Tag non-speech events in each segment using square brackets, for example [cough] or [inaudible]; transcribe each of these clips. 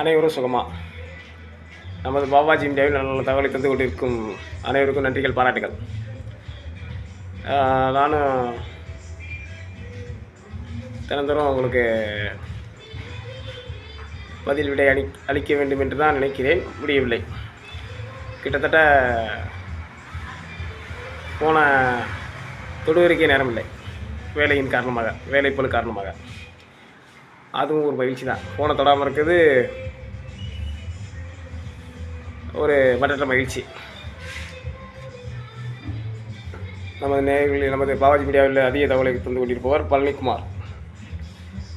அனைவரும் சுகமா. நமது பாபாஜி இந்தியாவில் நல்ல நல்ல தகவலை தந்து கொண்டிருக்கும் அனைவருக்கும் நன்றிகள் பாராட்டுகள். நானும் தினந்தோறும் உங்களுக்கு பதில் விடை அளி அளிக்க வேண்டும் என்று தான் நினைக்கிறேன். முடியவில்லை. கிட்டத்தட்ட போன தொடுவருக்கே நேரமில்லை. வேலையின் காரணமாக வேலைப்பொழு காரணமாக. அதுவும் ஒரு மகிழ்ச்சி தான். ஃபோனை தொடாமல் இருக்குது ஒரு மற்ற மகிழ்ச்சி. நமது நேயர்களில் நமது பாவாஜி மீடியாவில் அதிக தகவலை தந்து கொண்டிருப்பவர் பழனிக்குமார்.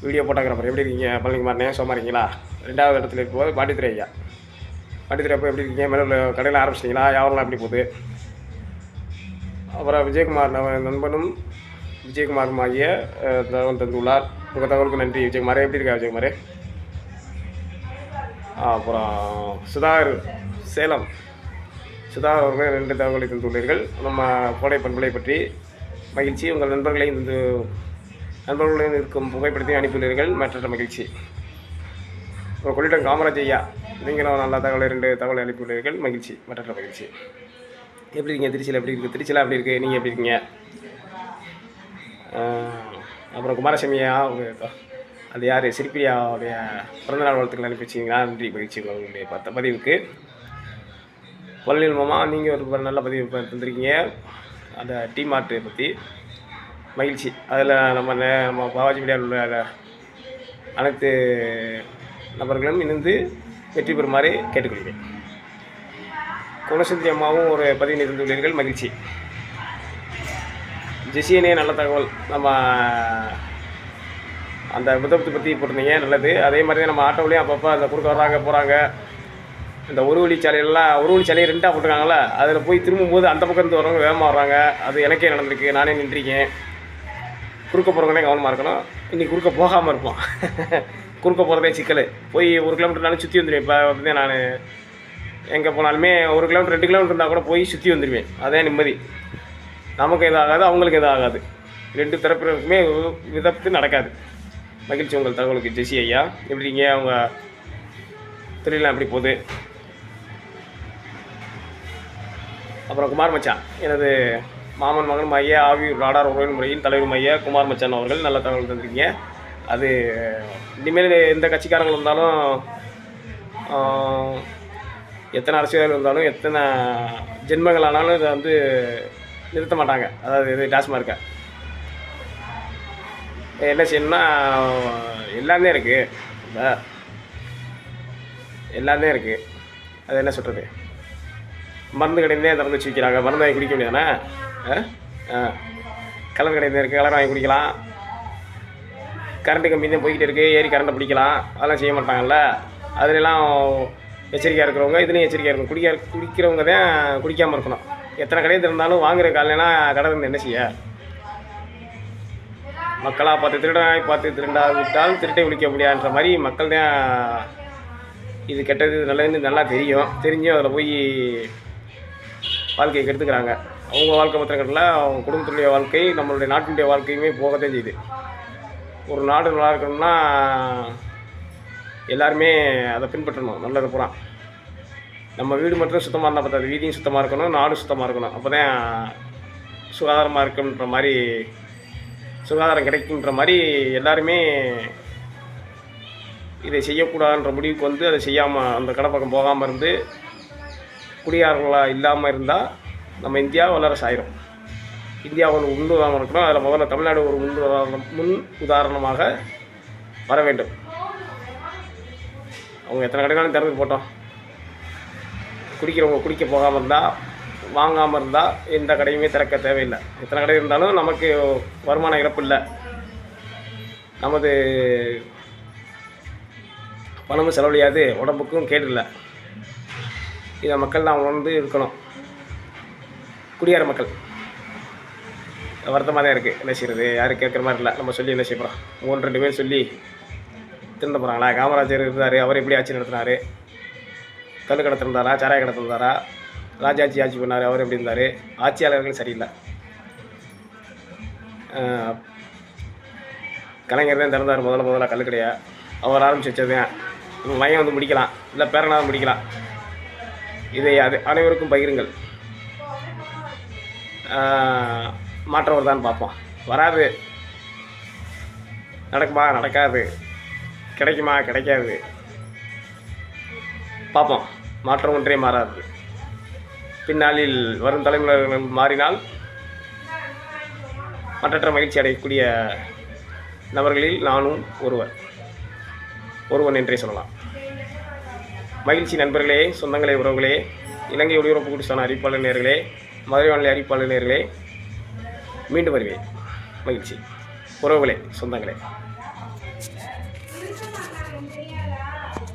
Video photographer. எப்படி இருக்கீங்க? பழனிக்குமார் நேசமாக இருக்கீங்களா? ரெண்டாவது இடத்துல இருப்பவர் பாட்டித்துறை ஐயா. பாட்டித்துறை அப்போ எப்படி இருக்கீங்க? மேலே கடையில் ஆரம்பிச்சிட்டிங்களா? யாரெல்லாம் எப்படி போகுது? அப்புறம் விஜயகுமார் நம்ம நண்பனும் விஜயகுமாரும் ஆகிய தகவல் தந்துள்ளார். உங்கள் தகவலுக்கு நன்றி. விஜயகுமாரே எப்படி இருக்கா விஜயகுமாரே? அப்புறம் சுதாகர் சேலம். சுதாகர் அவர்கள் ரெண்டு தகவலை தந்துள்ளீர்கள். நம்ம கோடை பண்புகளை பற்றி மகிழ்ச்சி. உங்கள் நண்பர்களையும் இந்த நண்பர்களுடன் இருக்கும் புகைப்படத்தையும் அனுப்பியுள்ளீர்கள். மற்ற மகிழ்ச்சி. ஒரு கொள்ளிடம் காமராஜ் ஐயா நீங்களும் நல்ல தகவலை ரெண்டு தகவலை அனுப்பியுள்ளீர்கள். மகிழ்ச்சி. மற்ற மகிழ்ச்சி. எப்படி இருக்கீங்க? திருச்சியில் எப்படி இருக்குது திருச்சியில் எப்படி இருக்குது நீங்கள் எப்படி இருக்கீங்க? அப்புறம் குமாரசாமியா அவங்க அது யார் சிரிப்பிரியாவுடைய பிறந்தநாள் வாழ்த்துக்கள் அனுப்பி நன்றி மகிழ்ச்சி உங்களுடைய பத்த பதிவுக்கு. பள்ளியில் மாமா நீங்கள் ஒரு நல்ல பதிவு தந்திருக்கீங்க. அந்த டீ மார்ட்டை பற்றி மகிழ்ச்சி. அதில் நம்ம நம்ம பாவாஜி மீடியாவில் உள்ள அனைத்து நபர்களும் இணைந்து வெற்றி பெறுமாறு கேட்டுக்கொள்கிறேன். குணசந்தி அம்மாவும் ஒரு பதிவு தந்துள்ளீர்கள். மகிழ்ச்சி. ஜெசியனே நல்ல தகவல். நம்ம அந்த விபத்தை பற்றி போட்டிருந்தீங்க நல்லது. அதே மாதிரி தான் நம்ம ஆட்டோவிலையும் அப்பப்போ அந்த குறுக்க வர்றாங்க போகிறாங்க இந்த ஒரு வழி சாலையெல்லாம் ஒரு வழி சாலையை ரெண்டாக போட்டிருக்காங்களே அதில் போய் திரும்பும்போது அந்த பக்கம் இருந்து வரவங்க வேகமாக வர்றாங்க. அது எனக்கே நடந்திருக்கு நானே நின்றுருக்கேன். குறுக்க போகிறவங்களே கவனமாக இருக்கணும். இன்றைக்கி குறுக்க போகாமல் இருப்போம். [laughs] குறுக்க போகிறதே சிக்கல். போய் ஒரு கிலோமீட்டர்னாலும் சுற்றி வந்துடுவேன் இப்போ நான் எங்கே போனாலுமே ஒரு கிலோமீட்டர் ரெண்டு கிலோமீட்டர் இருந்தால் கூட போய் சுற்றி வந்துடுவேன் அதே நிம்மதி. நமக்கு எதுவும் ஆகாது அவங்களுக்கு எதுவும் ஆகாது ரெண்டு தரப்பினருக்குமே விதத்து நடக்காது. மகிழ்ச்சி உங்கள் தகவலுக்கு ஜெசி ஐயா. எப்படிங்க அவங்க தொழிலாம் எப்படி போகுது? அப்புறம் குமார் மச்சான் எனது மாமன் மகன் மைய ஆவியூர் ராடார் உறவின் முறையின் தலைவர் மைய குமார் மச்சான் அவர்கள் நல்ல தகவல் தந்திருக்கீங்க. அது இனிமேல் எந்த கட்சிக்காரங்கள் இருந்தாலும் எத்தனை அரசியல் இருந்தாலும் எத்தனை ஜென்மங்கள் ஆனாலும் இதை வந்து நிறுத்த மாட்டாங்க அதாவது இது டாஸ்மார்க்கை என்ன செய்யணும்னா எல்லாமே இருக்குது எல்லாமே இருக்குது அது என்ன சொல்கிறது மருந்து கடையிலே திறந்து வச்சு வைக்கிறாங்க மருந்து வாங்கி குடிக்க முடியாதுண்ணே ஆ? ஆ. கலர் கடையில் இருக்குது கலர் வாங்கி குடிக்கலாம். கரண்ட்டு கம்பி தான் போய்கிட்டே இருக்குது ஏறி கரண்ட்டை பிடிக்கலாம். அதெல்லாம் செய்ய மாட்டாங்கல்ல. அதுலலாம் எச்சரிக்கையாக இருக்கிறவங்க இதுலேயும் எச்சரிக்கையாக இருக்கணும். குடிக்க குடிக்கிறவங்க தான் குடிக்காமல் இருக்கணும். எத்தனை கடையை திறந்தாலும் வாங்குற காலையெல்லாம் கடை இருந்து என்ன செய்ய? மக்களாக பார்த்து திருடனாய் பார்த்து திருண்டா விட்டால் திருட்டை ஒழிக்க முடியாதுன்ற மாதிரி மக்கள் தான் இது கெட்டது இது நல்லதுன்னு நல்லா தெரியும். தெரிஞ்சும் அதில் போய் வாழ்க்கையை கெடுத்துக்கிறாங்க. அவங்க வாழ்க்கை மாத்திரம் கட்டல அவங்க குடும்பத்துடைய வாழ்க்கை நம்மளுடைய நாட்டினுடைய வாழ்க்கையுமே போகத்தான் செய்யுது. ஒரு நாடு நல்லா இருக்கணும்னா எல்லாருமே அதை பின்பற்றணும். நல்லது பூரா. நம்ம வீடு மட்டும் சுத்தமாக இருந்தால் பார்த்தாது வீதியும் சுத்தமாக இருக்கணும் நாடும் சுத்தமாக இருக்கணும். அப்போ தான் சுகாதாரமாக இருக்குன்ற மாதிரி சுகாதாரம் கிடைக்குன்ற மாதிரி எல்லாருமே இதை செய்யக்கூடாதுன்ற முடிவுக்கு வந்து அதை செய்யாமல் அந்த கடை பக்கம் போகாமல் இருந்து குடியார்களாக இல்லாமல் இருந்தால் நம்ம இந்தியா வல்லரசு ஆயிரும். இந்தியா ஒரு முன் உதாரணம் இருக்கணும். அதில் முதல்ல தமிழ்நாடு ஒரு முன் உதாரணம் முன் உதாரணமாக வர வேண்டும். அவங்க எத்தனை கடைனாலும் திறந்து போட்டோம். குடிக்கிறவங்க குடிக்க போகாமல் இருந்தால் வாங்காமல் இருந்தால் எந்த கடையுமே திறக்க தேவையில்லை. எத்தனை கடை இருந்தாலும் நமக்கு வருமான இழப்பு இல்லை. நமது பணமும் செலவழியாது உடம்புக்கும் கேடு இல்லை. இதை மக்கள் தான் உணர்ந்து இருக்கணும். குடியார மக்கள். வருத்தமாக தான் இருக்குது என்ன செய்கிறது யாரும் கேட்குற மாதிரி இல்லை. நம்ம சொல்லி என்ன செய்ய போகிறோம் மூணு ரெண்டு பேர் சொல்லி திருந்த போகிறாங்களா காமராஜர் இருந்தார். அவர் எப்படி ஆட்சி நடத்தினார்? கல் கடத்திருந்தாரா சாராய கடத்திருந்தாரா? ராஜாஜி ஆட்சி பண்ணார் அவர் எப்படி இருந்தார்? ஆட்சியாளர்கள் சரியில்லை. கலைஞர் தான் திறந்தார் முதல்ல முதல்ல கல்லுக்கடையை அவர் ஆரம்பிச்சு வச்சதுதான். தான் மையம் வந்து முடிக்கலாம். இல்லை பேரனாக முடிக்கலாம். இதை அது அனைவருக்கும் பகிருங்கள். மாற்றவர் மாற்றம் வருதான்னு பார்ப்போம். வராது. நடக்குமா? நடக்காது. கிடைக்குமா? கிடைக்காது. பார்ப்போம். மாற்றம் ஒன்றே மாறாது. பின்னாளில் வரும் தலைமுறைகள் மாறினால் மற்றற்ற மகிழ்ச்சி அடையக்கூடிய நபர்களில் நானும் ஒருவர். ஒருவன் என்றே சொல்லலாம். மகிழ்ச்சி நண்பர்களே சொந்தங்களே உறவுகளே இலங்கை ஒளிபரப்பு குடிசான அறிவிப்பாளர் நேர்களே மதுரை வானிலை அறிவிப்பாளர் நேர்களே மீண்டும் வருவேன். மகிழ்ச்சி. உறவுகளே சொந்தங்களே.